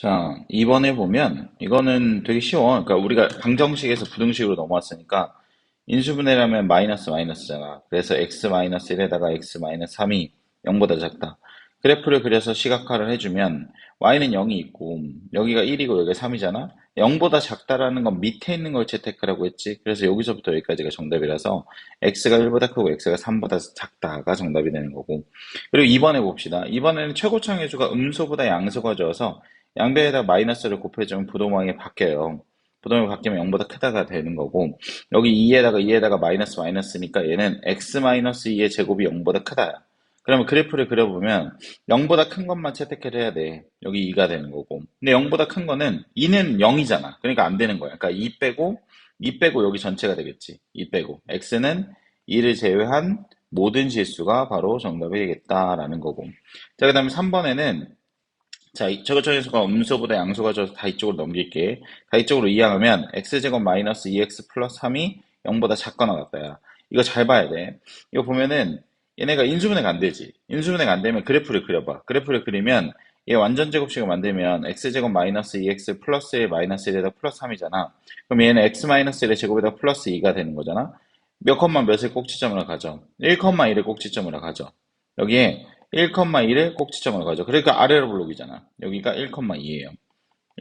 자, 이번에 보면 이거는 되게 쉬워. 그러니까 우리가 방정식에서 부등식으로 넘어왔으니까 인수분해라면 마이너스 마이너스잖아. 그래서 x 마이너스 1에다가 x 마이너스 3이 0보다 작다. 그래프를 그려서 시각화를 해주면 y는 0이 있고 여기가 1이고 여기가 3이잖아. 0보다 작다라는 건 밑에 있는 걸 채택하라고 했지. 그래서 여기서부터 여기까지가 정답이라서 x가 1보다 크고 x가 3보다 작다가 정답이 되는 거고. 그리고 2번에 봅시다. 이번에는 최고창 해수가 음소보다 양소가 져서 양배에다 마이너스를 곱해주면 부동항이 바뀌어요. 부동항이 바뀌면 0보다 크다가 되는 거고 여기 2에다가 2에다가 마이너스 마이너스니까 얘는 x 마이너스 2의 제곱이 0보다 크다. 그러면 그래프를 그려보면 0보다 큰 것만 채택을 해야 돼. 여기 2가 되는 거고. 근데 0보다 큰 거는 2는 0이잖아. 그러니까 안 되는 거야. 그러니까 2 빼고 2 빼고 여기 전체가 되겠지. 2 빼고. x는 2를 제외한 모든 실수가 바로 정답이 되겠다라는 거고. 자, 그 다음에 3번에는 자, 저거 저에서가 음수보다 양수가 져서 다 이쪽으로 넘길게. 다 이쪽으로 이항하면 x제곱 마이너스 2x 플러스 3이 0보다 작거나 같다야. 이거 잘 봐야 돼. 이거 보면은 얘네가 인수분해가 안 되지. 인수분해가 안 되면 그래프를 그려봐. 그래프를 그리면 얘 완전 제곱식을 만들면 x제곱 마이너스 2x 플러스 1 마이너스 1에다 플러스 3이잖아. 그럼 얘는 x 마이너스 1의 제곱에다 플러스 2가 되는 거잖아. 몇 컴마 몇을 꼭지점으로 가죠? 1컴마 1을 꼭지점으로 가죠. 여기에 1,2를 꼭지점으로 가죠. 그러니까 아래로 블록이잖아. 여기가 1,2예요.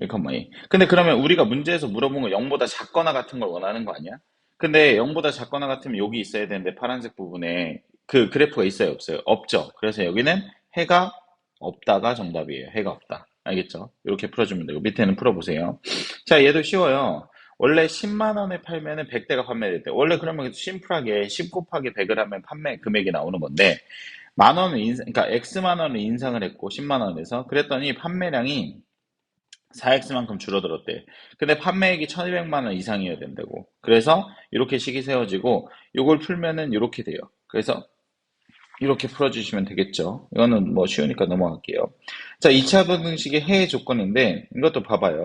1,2. 근데 그러면 우리가 문제에서 물어본 건 0보다 작거나 같은 걸 원하는 거 아니야? 근데 0보다 작거나 같으면 여기 있어야 되는데 파란색 부분에 그 그래프가 있어요, 없어요? 없죠. 그래서 여기는 해가 없다가 정답이에요. 해가 없다. 알겠죠? 이렇게 풀어주면 되고 밑에는 풀어보세요. 자, 얘도 쉬워요. 원래 10만 원에 팔면은 100대가 판매될 때 원래 그러면 심플하게 10 곱하기 100을 하면 판매 금액이 나오는 건데 만 원을 인상, 그러니까 X만 원을 인상을 했고 10만 원에서 그랬더니 판매량이 4X만큼 줄어들었대. 근데 판매액이 1200만 원 이상이어야 된다고. 그래서 이렇게 식이 세워지고 이걸 풀면은 이렇게 돼요. 그래서 이렇게 풀어주시면 되겠죠. 이거는 뭐 쉬우니까 넘어갈게요. 자, 2차 분등식의 해의 조건인데 이것도 봐봐요.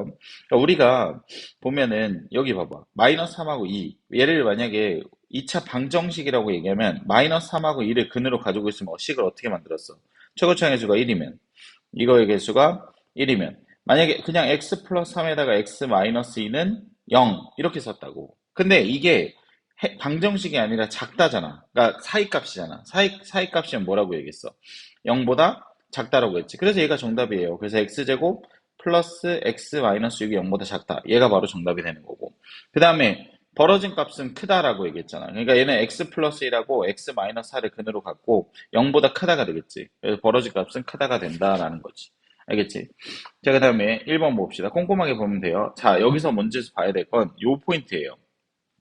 그러니까 우리가 보면은 여기 봐봐. 마이너스 3하고 2. 얘를 만약에 2차 방정식이라고 얘기하면 마이너스 3하고 2를 근으로 가지고 있으면 식을 어떻게 만들었어? 최고차의 개수가 1이면 이거의 개수가 1이면 만약에 그냥 x 플러스 3에다가 x 마이너스 2는 0 이렇게 썼다고. 근데 이게 방정식이 아니라 작다잖아. 그러니까 사이값이잖아. 사이, 사이값이면 뭐라고 얘기했어? 0보다 작다라고 했지. 그래서 얘가 정답이에요. 그래서 x제곱 플러스 x 마이너스 6이 0보다 작다. 얘가 바로 정답이 되는 거고. 그 다음에 벌어진 값은 크다라고 얘기했잖아. 그러니까 얘는 x 플러스 1하고 x 마이너스 4를 근으로 갖고 0보다 크다가 되겠지. 그래서 벌어진 값은 크다가 된다라는 거지. 알겠지? 자, 그 다음에 1번 봅시다. 꼼꼼하게 보면 돼요. 자, 여기서 먼저 봐야 될 건 요 포인트예요.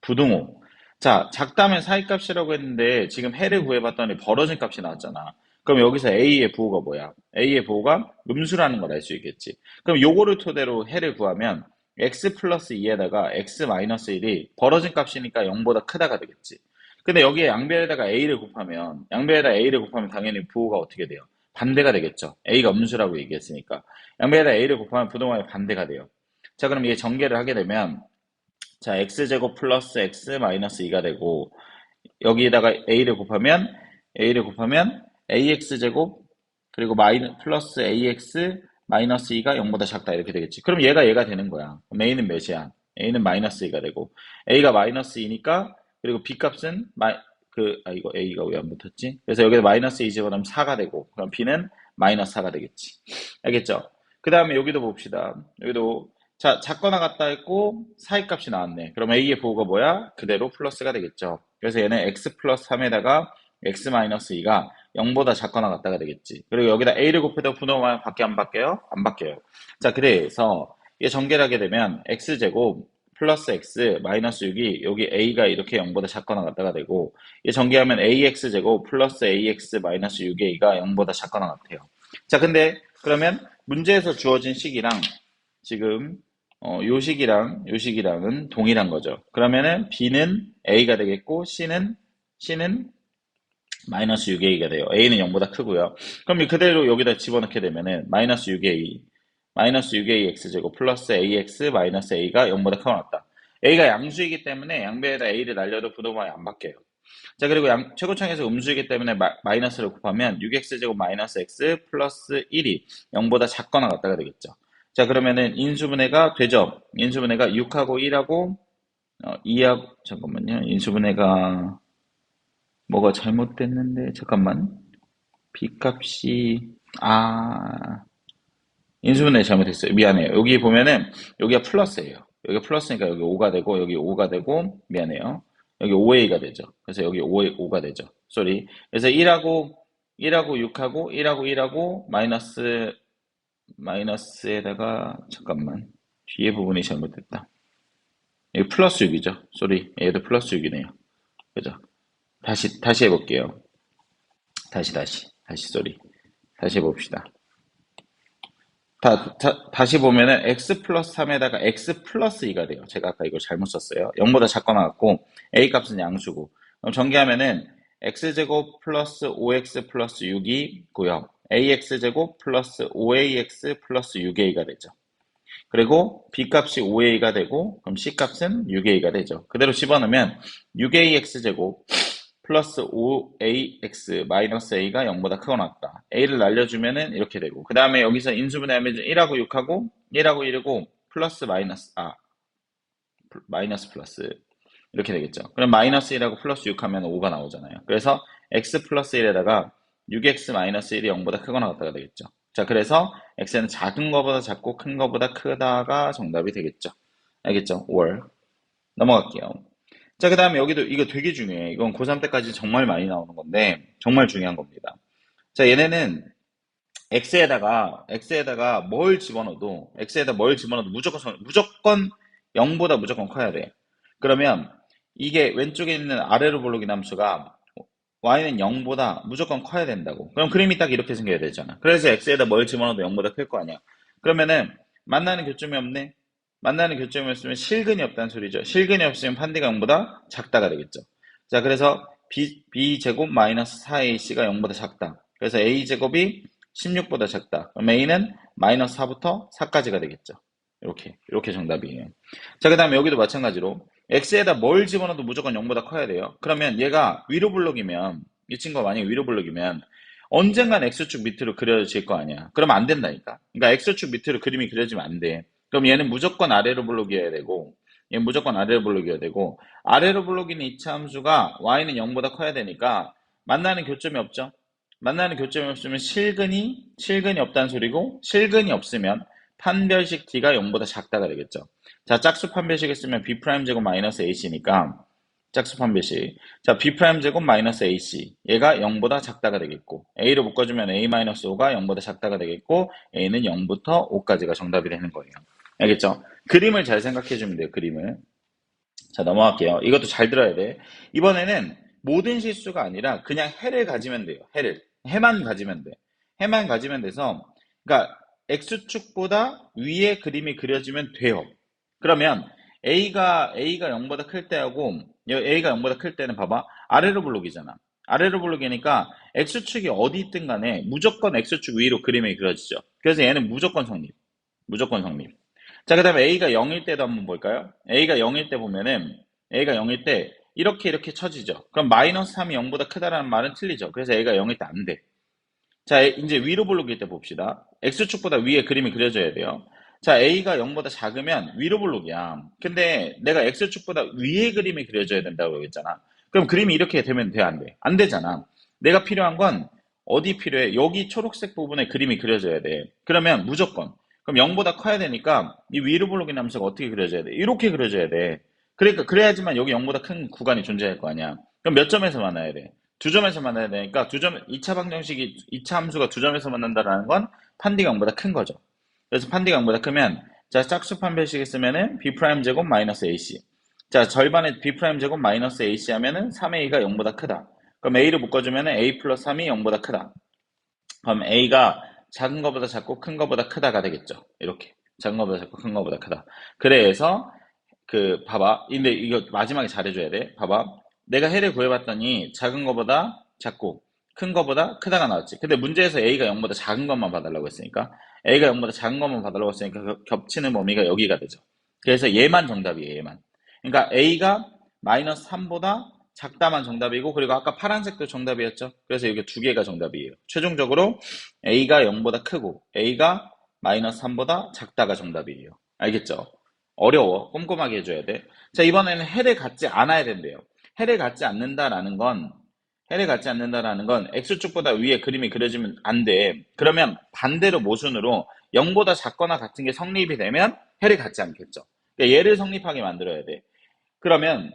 부등호. 자, 작다면 사이값이라고 했는데 지금 해를 구해봤더니 벌어진 값이 나왔잖아. 그럼 여기서 A의 부호가 뭐야? A의 부호가 음수라는 걸 알 수 있겠지. 그럼 요거를 토대로 해를 구하면 x 플러스 2에다가 x 마이너스 1이 벌어진 값이니까 0보다 크다가 되겠지. 근데 여기에 양변에다가 a를 곱하면 양변에다 a를 곱하면 당연히 부호가 어떻게 돼요? 반대가 되겠죠. a가 음수라고 얘기했으니까 양변에다 a를 곱하면 부동항이 반대가 돼요. 자 그럼 이게 전개를 하게 되면 자 x제곱 플러스 x 마이너스 2가 되고 여기에다가 a를 곱하면 a를 곱하면 ax제곱 그리고 마이너 플러스 ax 마이너스 2가 0보다 작다 이렇게 되겠지. 그럼 얘가 얘가 되는 거야. 그럼 A는 몇이야? A는 마이너스 2가 되고 A가 마이너스 2니까 그리고 B 값은 마이, 그, 아, 이거 A가 왜 안 붙었지? 그래서 여기서 마이너스 2 집어넣으면 4가 되고 그럼 B는 마이너스 4가 되겠지. 알겠죠? 그 다음에 여기도 봅시다. 여기도 자, 작거나 같다 했고 사이값이 나왔네. 그럼 A의 부호가 뭐야? 그대로 플러스가 되겠죠. 그래서 얘는 X 플러스 3에다가 X 마이너스 2가 0보다 작거나 같다가 되겠지. 그리고 여기다 A를 곱해도 분호만 밖에 안 바뀌어요? 안 바뀌어요. 자, 그래서 이게 전개를 하게 되면 X제곱 플러스 X 마이너스 6이 여기 A가 이렇게 0보다 작거나 같다가 되고 이게 전개하면 AX제곱 플러스 AX 마이너스 6A가 0보다 작거나 같아요. 자, 근데 그러면 문제에서 주어진 식이랑 지금 어, 요 식이랑 요 식이랑은 동일한 거죠. 그러면은 B는 A가 되겠고 C는 C는 마이너스 6a가 돼요. a는 0보다 크고요. 그럼 그대로 여기다 집어넣게 되면은 마이너스 6a 마이너스 6a x제곱 플러스 ax 마이너스 a가 0보다 크거나 같다. a가 양수이기 때문에 양배에다 a를 날려도 부동항이 안 바뀌어요. 자 그리고 양, 최고창에서 음수이기 때문에 마, 이너스를 곱하면 6x제곱 마이너스 x 플러스 1이 0보다 작거나 같다가 되겠죠. 자, 그러면은 인수분해가 되죠? 인수분해가 6하고 1하고, 어, 2하고, 잠깐만요. 인수분해가, 뭐가 잘못됐는데, 잠깐만. B값이, 아, 인수분해 잘못했어요. 미안해요. 여기 보면은, 여기가 플러스예요. 여기가 플러스니까 여기 5가 되고, 여기 5가 되고, 미안해요. 여기 5A가 되죠. 그래서 여기 5, 5가 되죠. 쏘리. 그래서 1하고, 1하고 6하고, 1하고 1하고, 마이너스, 마이너스에다가, 잠깐만. 뒤에 부분이 잘못됐다. 여기 플러스 6이죠. 쏘리. 얘도 플러스 6이네요. 그죠? 다시, 다시 해볼게요. 다시, 다시. 다시, 쏘리. 다시 해봅시다. 다, 다, 시 보면은 x 플러스 3에다가 x 플러스 2가 돼요. 제가 아까 이걸 잘못 썼어요. 0보다 작거 나왔고 a 값은 양수고 그럼 전개하면은 x제곱 플러스 5x 플러스 6이고요. ax제곱 플러스 5ax 플러스 6a가 되죠. 그리고 b값이 5a가 되고 그럼 c값은 6a가 되죠. 그대로 집어넣으면 6ax제곱 플러스 5ax 마이너스 a가 0보다 크거나 같다. a를 날려주면은 이렇게 되고 그 다음에 여기서 인수분해 하면 1하고 6하고 1하고 1이고 플러스 마이너스 아 마이너스 플러스 이렇게 되겠죠. 그럼 마이너스 1하고 플러스 6 하면 5가 나오잖아요. 그래서 x 플러스 1에다가 6x 마이너스 1이 0보다 크거나 같다가 되겠죠. 자 그래서 x는 작은 거보다 작고 큰 거보다 크다가 정답이 되겠죠. 알겠죠? or 넘어갈게요. 자, 그 다음에 여기도 이거 되게 중요해. 이건 고3 때까지 정말 많이 나오는 건데, 정말 중요한 겁니다. 자, 얘네는 x에다가, x에다가 뭘 집어넣어도, x에다 뭘 집어넣어도 무조건, 무조건 0보다 무조건 커야 돼. 그러면 이게 왼쪽에 있는 아래로 볼록이 함수가 y는 0보다 무조건 커야 된다고. 그럼 그림이 딱 이렇게 생겨야 되잖아. 그래서 x에다 뭘 집어넣어도 0보다 클 거 아니야. 그러면은 만나는 교점이 없네? 만나는 교점이 없으면 실근이 없다는 소리죠. 실근이 없으면 판디가 0보다 작다가 되겠죠. 자, 그래서 B, B제곱 마이너스 4AC가 0보다 작다. 그래서 A제곱이 16보다 작다. 그럼 A는 마이너스 4부터 4까지가 되겠죠. 이렇게, 이렇게 정답이에요. 자, 그 다음에 여기도 마찬가지로 X에다 뭘 집어넣어도 무조건 0보다 커야 돼요. 그러면 얘가 위로 블록이면, 이 친구가 만약에 위로 블록이면 언젠간 X축 밑으로 그려질 거 아니야. 그러면 안 된다니까. 그러니까 X축 밑으로 그림이 그려지면 안 돼. 그럼 얘는 무조건 아래로 블록이어야 되고 얘는 무조건 아래로 블록이어야 되고 아래로 블록인 이차 함수가 y는 0보다 커야 되니까 만나는 교점이 없죠. 만나는 교점이 없으면 실근이 실근이 없다는 소리고 실근이 없으면 판별식 d가 0보다 작다가 되겠죠. 자, 짝수 판별식 했으면 b 제곱 마이너스 ac니까 짝수 판별식. 자, b 제곱 마이너스 ac. 얘가 0보다 작다가 되겠고 a로 묶어 주면 a 마이너스 5가 0보다 작다가 되겠고 a는 0부터 5까지가 정답이 되는 거예요. 알겠죠? 그림을 잘 생각해 주면 돼요, 그림을. 자, 넘어갈게요. 이것도 잘 들어야 돼. 이번에는 모든 실수가 아니라 그냥 해를 가지면 돼요. 해를. 해만 가지면 돼. 해만 가지면 돼서, 그러니까 X축보다 위에 그림이 그려지면 돼요. 그러면 A가, A가 0보다 클 때하고, A가 0보다 클 때는 봐봐. 아래로 블록이잖아. 아래로 블록이니까 X축이 어디 있든 간에 무조건 X축 위로 그림이 그려지죠. 그래서 얘는 무조건 성립. 무조건 성립. 자, 그 다음에 A가 0일 때도 한번 볼까요? A가 0일 때 보면은 A가 0일 때 이렇게 이렇게 쳐지죠. 그럼 마이너스 3이 0보다 크다라는 말은 틀리죠. 그래서 A가 0일 때 안 돼. 자, 이제 위로 블록일 때 봅시다. X축보다 위에 그림이 그려져야 돼요. 자, A가 0보다 작으면 위로 블록이야. 근데 내가 X축보다 위에 그림이 그려져야 된다고 했잖아. 그럼 그림이 이렇게 되면 돼, 안 돼? 안 되잖아. 내가 필요한 건 어디 필요해? 여기 초록색 부분에 그림이 그려져야 돼. 그러면 무조건 그럼 0보다 커야 되니까 이 위로 블록인 함수가 어떻게 그려져야 돼? 이렇게 그려져야 돼. 그러니까 그래야지만 여기 0보다 큰 구간이 존재할 거 아니야. 그럼 몇 점에서 만나야 돼? 두 점에서 만나야 되니까 두 점, 2차 방정식이 2차 함수가 두 점에서 만난다라는 건 판디가 0보다 큰 거죠. 그래서 판디가 0보다 크면 자 짝수 판별식에 쓰면은 b 프라임 제곱 마이너스 ac. 자 절반에 b 프라임 제곱 마이너스 ac 하면은 3a가 0보다 크다. 그럼 a를 묶어주면은 a 플러스 3이 0보다 크다. 그럼 a가 작은 것보다 작고 큰 것보다 크다가 되겠죠. 이렇게. 작은 것보다 작고 큰 것보다 크다. 그래서 그 봐봐. 근데 이거 마지막에 잘해줘야 돼. 봐봐. 내가 해를 구해봤더니 작은 것보다 작고 큰 것보다 크다가 나왔지. 근데 문제에서 A가 0보다 작은 것만 봐달라고 했으니까 A가 0보다 작은 것만 봐달라고 했으니까 겹치는 범위가 여기가 되죠. 그래서 얘만 정답이에요. 얘만. 그러니까 A가 마이너스 3보다 작다만 정답이고 그리고 아까 파란색도 정답이었죠. 그래서 이게 두 개가 정답이에요. 최종적으로 A가 0보다 크고 A가 마이너스 3보다 작다가 정답이에요. 알겠죠? 어려워. 꼼꼼하게 해줘야 돼. 자, 이번에는 해를 갖지 않아야 된대요. 해를 갖지 않는다라는 건, 해를 갖지 않는다라는 건 x축보다 위에 그림이 그려지면 안 돼. 그러면 반대로 모순으로 0보다 작거나 같은 게 성립이 되면 해를 갖지 않겠죠. 그러니까 얘를 성립하게 만들어야 돼. 그러면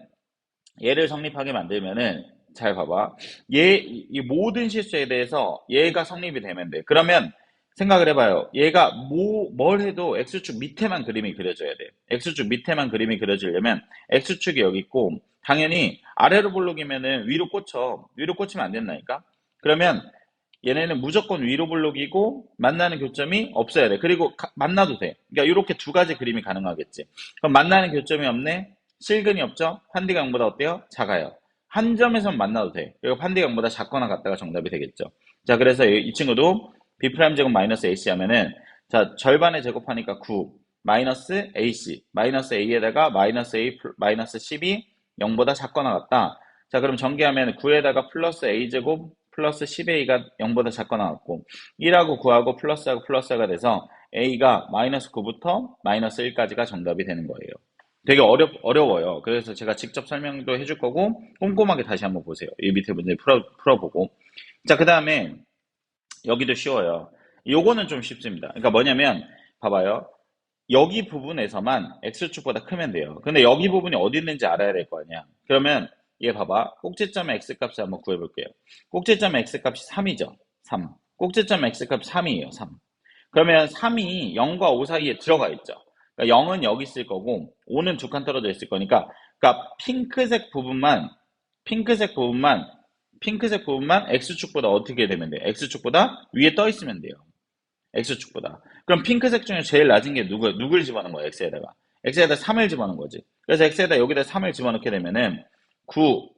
얘를 성립하게 만들면은 잘 봐봐. 얘, 이 모든 실수에 대해서 얘가 성립이 되면 돼. 그러면 생각을 해봐요. 얘가 뭐, 뭘 해도 X축 밑에만 그림이 그려져야 돼. X축 밑에만 그림이 그려지려면 X축이 여기 있고, 당연히 아래로 볼록이면은 위로 꽂혀. 위로 꽂히면 안 된다니까? 그러면 얘네는 무조건 위로 볼록이고, 만나는 교점이 없어야 돼. 그리고 가- 만나도 돼. 그러니까 이렇게 두 가지 그림이 가능하겠지. 그럼 만나는 교점이 없네? 실근이 없죠? 판디가 0보다 어때요? 작아요. 한 점에선 만나도 돼. 그리고 판디가 0보다 작거나 같다가 정답이 되겠죠. 자, 그래서 이, 이 친구도 b 제곱 마이너스 ac 하면은 자 절반에 제곱하니까 9 마이너스 ac 마이너스 a에다가 마이너스 a 플- 마이너스 10이 0보다 작거나 같다. 자 그럼 전개하면 9에다가 플러스 a 제곱 플러스 10a가 0보다 작거나 같고 1하고 9하고 플러스하고 플러스가 돼서 a가 마이너스 9부터 마이너스 1까지가 정답이 되는 거예요. 되게 어렵, 어려워요. 그래서 제가 직접 설명도 해줄 거고 꼼꼼하게 다시 한번 보세요. 이 밑에 문제 풀어, 풀어보고 자 그 다음에 여기도 쉬워요. 요거는 좀 쉽습니다. 그러니까 뭐냐면 봐봐요. 여기 부분에서만 x축보다 크면 돼요. 근데 여기 부분이 어디 있는지 알아야 될 거 아니야. 그러면 얘 봐봐. 꼭지점의 x값을 한번 구해볼게요. 꼭지점의 x값이 3이죠. 3. 꼭지점의 x값이 3이에요. 3. 그러면 3이 0과 5 사이에 들어가 있죠. 그러니까 0은 여기 있을 거고 5는 두 칸 떨어져 있을 거니까 그러니까 핑크색 부분만 핑크색 부분만 핑크색 부분만 x축보다 어떻게 되면 돼요? x축보다 위에 떠 있으면 돼요. x축보다. 그럼 핑크색 중에 제일 낮은 게 누구, 누굴 집어넣은 거야, x에다가? x에다 3을 집어넣은 거지. 그래서 x에다 여기다 3을 집어넣게 되면은 9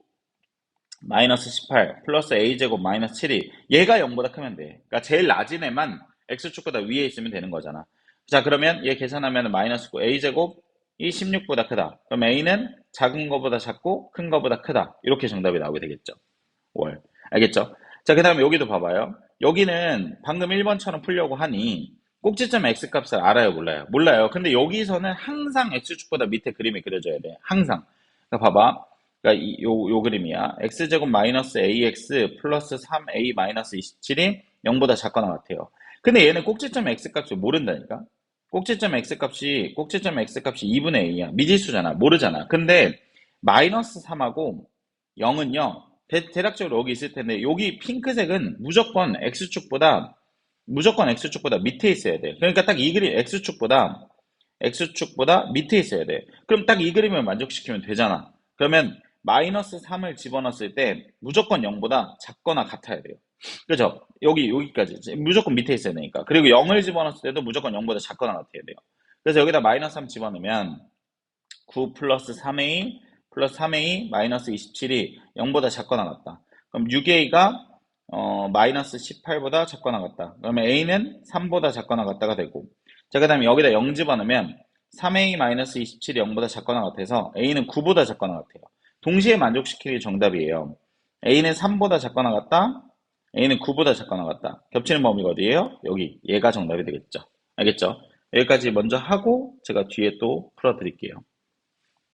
마이너스 18 플러스 a제곱 마이너스 7이 얘가 0보다 크면 돼. 그러니까 제일 낮은 애만 x축보다 위에 있으면 되는 거잖아. 자, 그러면 얘 계산하면 마이너스 9 a제곱이 16보다 크다. 그럼 a는 작은 거보다 작고 큰 거보다 크다. 이렇게 정답이 나오게 되겠죠. 월. 알겠죠? 자, 그 다음에 여기도 봐봐요. 여기는 방금 1번처럼 풀려고 하니 꼭지점 x값을 알아요, 몰라요? 몰라요. 근데 여기서는 항상 x축보다 밑에 그림이 그려져야 돼. 항상. 그러니까 봐봐. 그러니까 이, 요, 요 그림이야. x제곱 마이너스 ax 플러스 3a 마이너스 27이 0보다 작거나 같아요. 근데 얘는 꼭지점 x값을 모른다니까? 꼭지점 x값이, 꼭지점 x값이 2분의 a야. 미지수잖아. 모르잖아. 근데 마이너스 3하고 0은요, 대, 대략적으로 여기 있을 텐데, 여기 핑크색은 무조건 x축보다, 무조건 x축보다 밑에 있어야 돼. 그러니까 딱 이 그림, x축보다, x축보다 밑에 있어야 돼. 그럼 딱 이 그림을 만족시키면 되잖아. 그러면 마이너스 3을 집어넣었을 때 무조건 0보다 작거나 같아야 돼요. 그죠? 여기, 여기까지. 무조건 밑에 있어야 되니까. 그리고 0을 집어넣었을 때도 무조건 0보다 작거나 같아야 돼요. 그래서 여기다 마이너스 3 집어넣으면 9 플러스 3a 플러스 3a 마이너스 27이 0보다 작거나 같다. 그럼 6a가 어, 마이너스 18보다 작거나 같다. 그러면 a는 3보다 작거나 같다가 되고 자, 그 다음에 여기다 0 집어넣으면 3a 마이너스 27이 0보다 작거나 같아서 a는 9보다 작거나 같아요. 동시에 만족시키기 정답이에요. a는 3보다 작거나 같다. A는 9보다 작거나 같다. 겹치는 범위가 어디예요? 여기. 얘가 정답이 되겠죠. 알겠죠? 여기까지 먼저 하고 제가 뒤에 또 풀어드릴게요.